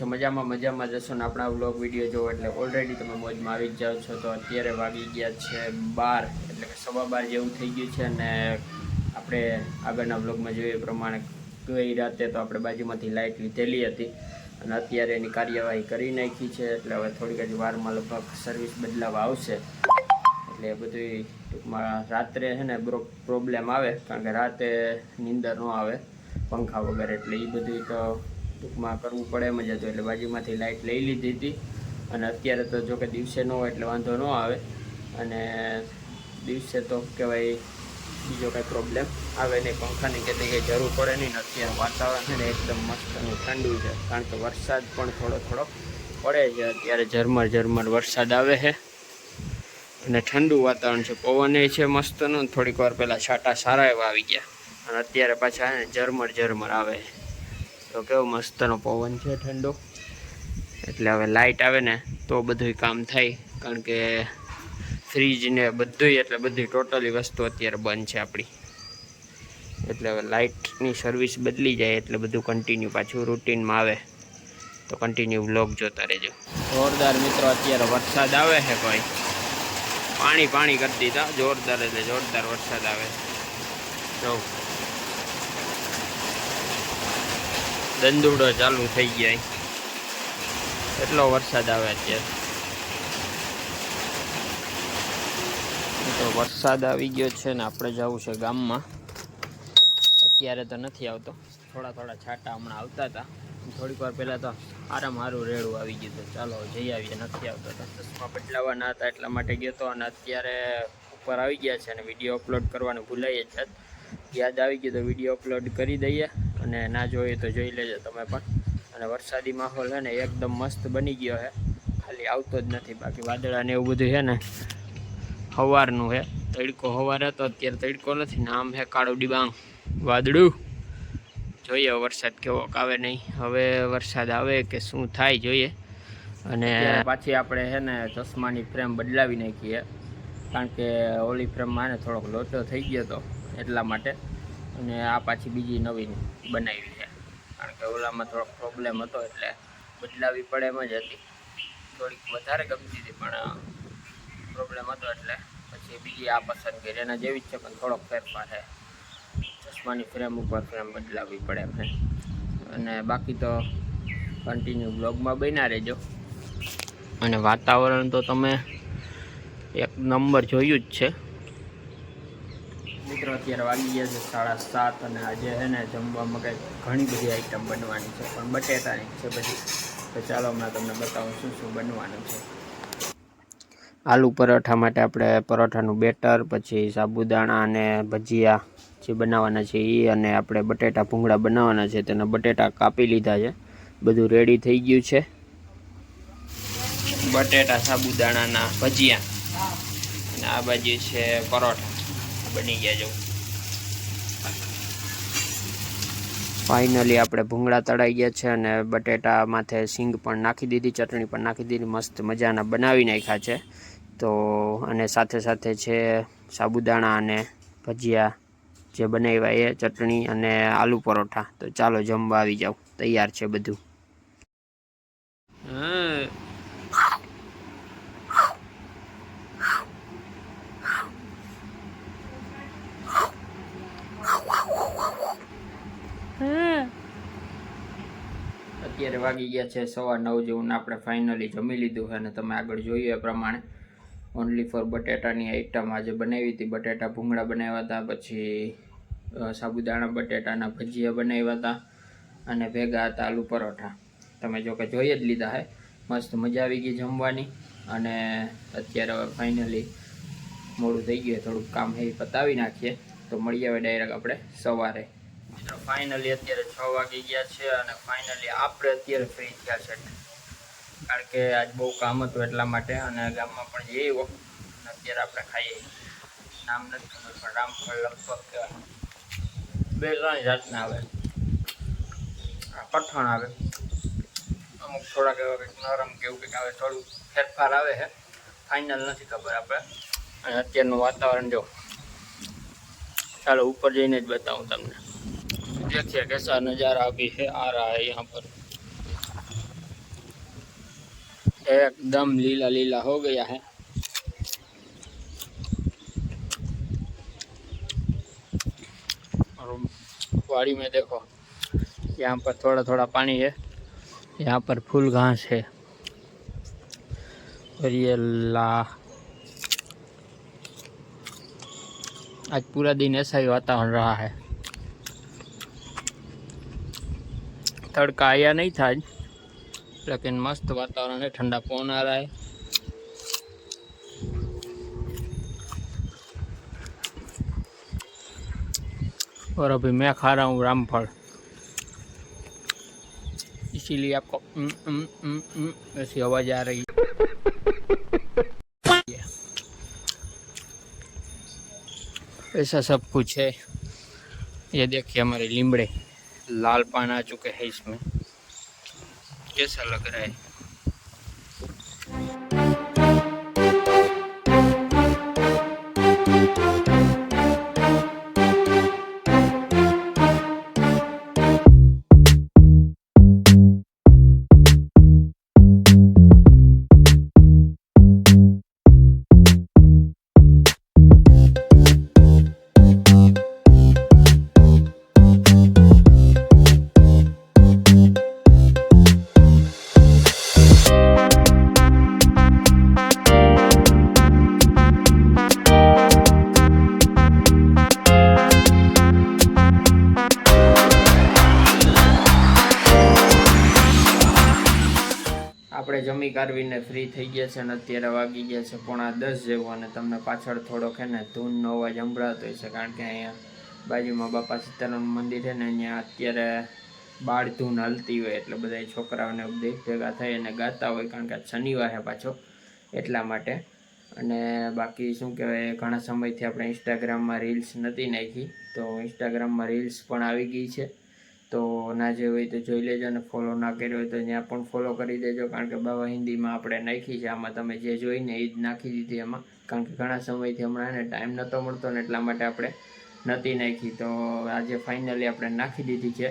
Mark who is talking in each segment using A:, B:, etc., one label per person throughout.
A: છો? મજામાં મજામાં જશો ને આપણા વ્લોગ વીડિયો જોવો એટલે ઓલરેડી તમે મોજમાં આવી જ જાઓ છો. તો અત્યારે વાગી ગયા છે બાર, એટલે કે સવા બાર જેવું થઈ ગયું છે અને આપણે આગળના વ્લોગમાં જોઈએ પ્રમાણે ગઈ રાતે તો આપણે બાજુમાંથી લાઇટ લીધેલી હતી અને અત્યારે એની કાર્યવાહી કરી નાખી છે. એટલે હવે થોડીક જ વારમાં લગભગ સર્વિસ બદલાવા આવશે. એટલે એ બધું ટૂંકમાં રાત્રે છે ને પ્રોબ્લેમ આવે, કારણ કે રાતે નીંદર ન આવે, પંખા વગર એટલે એ બધું તો ટૂંકમાં કરવું પડે એમ જ હતું. એટલે બાજુમાંથી લાઇટ લઈ લીધી હતી. અને અત્યારે તો જો કે દિવસે ન હોય એટલે વાંધો ન આવે. અને દિવસે તો કહેવાય બીજો કાંઈ પ્રોબ્લેમ આવે નહીં. પંખાની કે કંઈ જરૂર પડે નહીં. અત્યારે વાતાવરણ છે ને એકદમ મસ્ત અને ઠંડુ છે. કારણ કે વરસાદ પણ થોડો થોડો પડે છે. અત્યારે ઝરમર ઝરમર વરસાદ આવે છે. અને ઠંડુ વાતાવરણ છે. પવન એ છે મસ્તનું. થોડીક વાર પહેલાં છાંટા સારા એવા આવી ગયા. અને અત્યારે પાછા ઝરમર ઝરમર આવે છે. તો કેવો મસ્તનો પવન છે ઠંડો. એટલે હવે લાઇટ આવે ને તો બધું કામ થાય. કારણ કે ફ્રીજ ને બધું એટલે બધી ટોટલી વસ્તુ અત્યારે બંધ છે આપણી. એટલે હવે લાઇટની સર્વિસ બદલી જાય, એટલે બધું કન્ટિન્યુ પાછું રૂટીનમાં આવે. તો કન્ટિન્યુ બ્લોગ જોતા રહેજો. જોરદાર મિત્રો, અત્યારે વરસાદ આવે છે ભાઈ. પાણી પાણી કરતી હતા જોરદાર એટલે જોરદાર વરસાદ આવે. જો. દંદુડો ચાલુ થઈ ગયા એટલો વરસાદ આવે અત્યારે. તો વરસાદ આવી ગયો છે ને આપણે જવું છે ગામમાં. અત્યારે તો નથી આવતો. થોડા થોડા છાંટા હમણાં આવતા હતા. થોડીક વાર પહેલાં તો આરામ સારું રેડું આવી ગયું હતું. ચાલો જઈ આવીએ. નથી આવતો તો. ચશ્મા બદલાવાના હતા એટલા માટે ગયો હતો અને અત્યારે ઉપર આવી ગયા છે અને વીડિયો અપલોડ કરવાનું ભૂલાઈએ જ યાદ આવી ગયું તો વીડિયો અપલોડ કરી દઈએ. અને ના જોઈએ તો જોઈ લેજો તમે પણ. અને વરસાદી માહોલ છે ને એકદમ મસ્ત બની ગયો છે. ખાલી આવતો જ નથી, બાકી વાદળા ને એવું બધું છે ને સવારનું છે. તડકો હવાર હતો, અત્યારે તડકો નથી નામ છે કાળું ડિબાંગ. વાદળું. જોઈએ વરસાદ કેવો આવે નહીં. હવે વરસાદ આવે કે શું થાય જોઈએ. અને પાછી આપણે છે ને ચશ્માની ફ્રેમ બદલાવી નાખીએ કારણ કે ઓલી ફ્રેમમાં ને થોડોક લોચો થઈ ગયો હતો એટલા માટે. અને આ પાછી બીજી નવી બનાવી છે. કારણ કે ઓલામાં થોડોક પ્રોબ્લેમ હતો એટલે બદલાવી પડે એમ જ હતી. થોડીક વધારે ગમતી હતી, પણ પ્રોબ્લેમ હતો એટલે પછી બીજી આ પસંદ કરી એના જેવી જ છે, પણ થોડોક ફેરફાર છે. ચશ્માની ફ્રેમ ઉપર ફ્રેમ બદલાવવી પડે એમ અને બાકી તો કન્ટિન્યુ બ્લોગમાં બન્યા રહેજો. અને વાતાવરણ તો તમે એક નંબર જોયું જ છે. મિત્રો અત્યારે વાગી ગયા છે સાડા સાત અને આજે છે ને જમવામાં કંઈક ઘણી બધી આઈટમ બનવાની છે, પણ બટેટાની છે બધી. તો ચાલો હમણાં તમને બતાવું શું શું બનવાનું છે. આલુ પરોઠા માટે આપણે પરોઠાનું બેટર, પછી સાબુદાણા અને ભજીયા જે બનાવવાના છે એ અને આપણે બટેટા ભૂંગળા બનાવવાના છે, તેના બટેટા કાપી લીધા છે. બધું રેડી થઈ ગયું છે. બટેટા, સાબુદાણાના ભજીયા. અને આ બાજુ છે પરોઠા. બની ગયા જો. ફાઇનલી આપણે ભૂંગળા તળાઈ ગયા છે અને બટેટા માથે સિંગ પણ નાખી દીધી, ચટણી પણ નાખી દીધી, મસ્ત મજાના બનાવી નાખ્યા છે. તો અને સાથે સાથે છે સાબુદાણા અને ભજીયા જે બનાવ્યા એ ચટણી અને આલુ પરોઠા. તો ચાલો જમવા આવી જાવ તૈયાર છે બધું. અત્યારે વાગી ગયા છે સવા નવ જેવું આપણે ફાઇનલી જમી લીધું છે અને તમે આગળ જોયું એ પ્રમાણે ઓનલી ફોર બટેટાની આઈટમ આજે બનાવી હતી. બટેટા ભૂંગળા બનાવ્યા હતા, પછી સાબુદાણા, બટેટાના ભજીયા બનાવ્યા હતા અને ભેગા હતા આલુ પરોઠા. તમે જો કે જોઈ જ લીધા હે. મસ્ત મજા આવી ગઈ જમવાની અને અત્યારે હવે ફાઇનલી મોડું થઈ ગયું થોડુંક કામ હે પતાવી નાખીએ. તો મળી આવે ડાયરેક્ટ આપણે સવારે. મિત્રો ફાઇનલી અત્યારે છ વાગી ગયા છે અને ફાઇનલી આપણે અત્યારે ફ્રી થયા છે. કારણ કે આજ બહુ કામ હતું એટલા માટે અને ગામમાં પણ જઈએ અત્યારે આપણે ખાઈએ. નામ નથી ખબર, પણ રામફળ લગભગ કહેવાય. બે ત્રણ જાતના આવે. કઠણ આવે. અમુક થોડાક એવા કંઈક નરમ કે એવું કંઈક આવે થોડું ફેરફાર આવે છે. ફાઇનલ નથી ખબર આપણે. અને અત્યારનું વાતાવરણ જો, ચાલો ઉપર જઈને જ બતાવું તમને. देखिए कैसा नज़ारा अभी है, आ रहा है यहाँ पर? एकदम लीला लीला हो गया है। और वाड़ी में देखो, यहाँ पर थोड़ा थोड़ा पानी है। यहाँ पर फूल घास है। और ये ला, आज पूरा दिन ऐसा ही वातावरण रहा है। तड़का आया नहीं था आज लेकिन मस्त वातावरण है ठंडा पवन आ रहा है और अभी मैं खा रहा हूँ रामफल इसीलिए आपको उम, उम, उम, उम, ऐसी आवाज आ रही है ऐसा सब कुछ है ये देखिए हमारे लीमड़े लाल पान आ चुके हैं इसमें कैसा लग रहा है આપણે જમી કાઢવીને ફ્રી થઈ ગયા છે અને અત્યારે વાગી ગયા છે પોણા દસ જેવું અને તમને પાછળ થોડોક છે ને ધૂનનો અવાજ સંભળાતો છે કારણ કે અહીંયા બાજુમાં બાપા સીતારામ મંદિર છે ને અહીંયા અત્યારે બાળ ધૂન હાલતી હોય એટલે બધા છોકરાઓને ભેગા થઈ અને ગાતા હોય કારણ કે શનિવાર પાછો એટલા માટે. અને બાકી શું કહેવાય, ઘણા સમયથી આપણે ઇન્સ્ટાગ્રામમાં રીલ્સ નથી નાખી, તો ઇન્સ્ટાગ્રામમાં રીલ્સ પણ આવી ગઈ છે. તો ના જે હોય તો જોઈ લેજો અને ફોલો ના કર્યો હોય તો ત્યાં પણ ફોલો કરી દેજો. કારણ કે બાબા હિન્દીમાં આપણે નાખી છે. આમાં તમે જે જોઈને એ જ નાખી દીધી એમાં. કારણ કે ઘણા સમયથી હમણાં એને ટાઈમ નહોતો મળતો ને એટલા માટે આપણે નથી નાખી. તો આજે ફાઇનલી આપણે નાખી દીધી છે.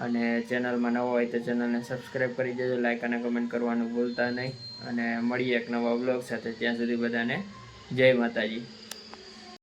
A: અને ચેનલમાં નવો હોય તો ચેનલને સબસ્ક્રાઈબ કરી દેજો. લાઈક અને કમેન્ટ કરવાનું ભૂલતા નહીં. અને મળીએ એક નવા બ્લોગ સાથે. ત્યાં સુધી બધાને જય માતાજી.